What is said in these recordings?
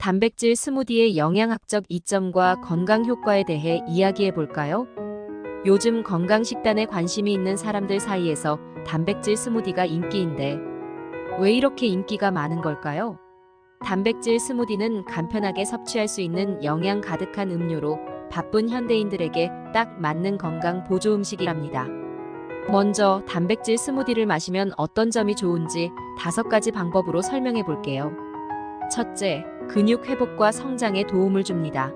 단백질 스무디의 영양학적 이점과 건강 효과에 대해 이야기해 볼까요? 요즘 건강 식단에 관심이 있는 사람들 사이에서 단백질 스무디가 인기인데 왜 이렇게 인기가 많은 걸까요? 단백질 스무디는 간편하게 섭취할 수 있는 영양 가득한 음료로 바쁜 현대인들에게 딱 맞는 건강 보조 음식이랍니다. 먼저 단백질 스무디를 마시면 어떤 점이 좋은지 다섯 가지 방법으로 설명해 볼게요. 첫째, 근육 회복과 성장에 도움을 줍니다.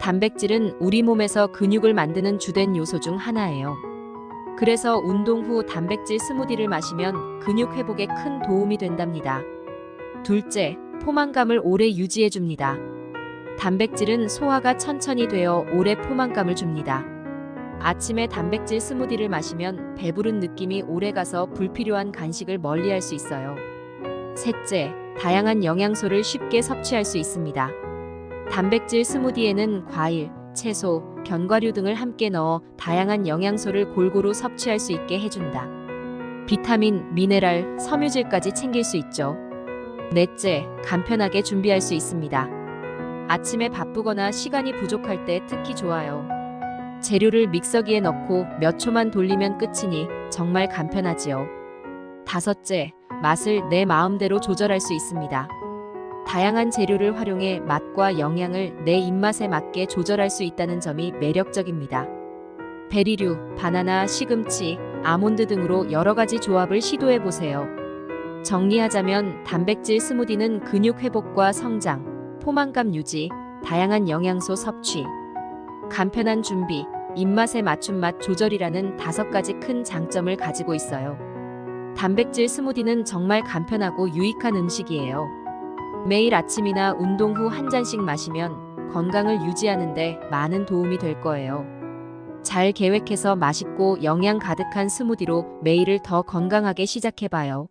단백질은 우리 몸에서 근육을 만드는 주된 요소 중 하나예요. 그래서 운동 후 단백질 스무디를 마시면 근육 회복에 큰 도움이 된답니다. 둘째, 포만감을 오래 유지해 줍니다. 단백질은 소화가 천천히 되어 오래 포만감을 줍니다. 아침에 단백질 스무디를 마시면 배부른 느낌이 오래 가서 불필요한 간식을 멀리 할 수 있어요. 셋째, 다양한 영양소를 쉽게 섭취할 수 있습니다. 단백질 스무디에는 과일, 채소, 견과류 등을 함께 넣어 다양한 영양소를 골고루 섭취할 수 있게 해준다. 비타민, 미네랄, 섬유질까지 챙길 수 있죠. 넷째, 간편하게 준비할 수 있습니다. 아침에 바쁘거나 시간이 부족할 때 특히 좋아요. 재료를 믹서기에 넣고 몇 초만 돌리면 끝이니 정말 간편하지요. 다섯째, 맛을 내 마음대로 조절할 수 있습니다. 다양한 재료를 활용해 맛과 영양을 내 입맛에 맞게 조절할 수 있다는 점이 매력적입니다. 베리류, 바나나, 시금치, 아몬드 등으로 여러 가지 조합을 시도해 보세요. 정리하자면 단백질 스무디는 근육 회복과 성장, 포만감 유지, 다양한 영양소 섭취, 간편한 준비, 입맛에 맞춘 맛 조절이라는 다섯 가지 큰 장점을 가지고 있어요. 단백질 스무디는 정말 간편하고 유익한 음식이에요. 매일 아침이나 운동 후 한 잔씩 마시면 건강을 유지하는데 많은 도움이 될 거예요. 잘 계획해서 맛있고 영양 가득한 스무디로 매일을 더 건강하게 시작해봐요.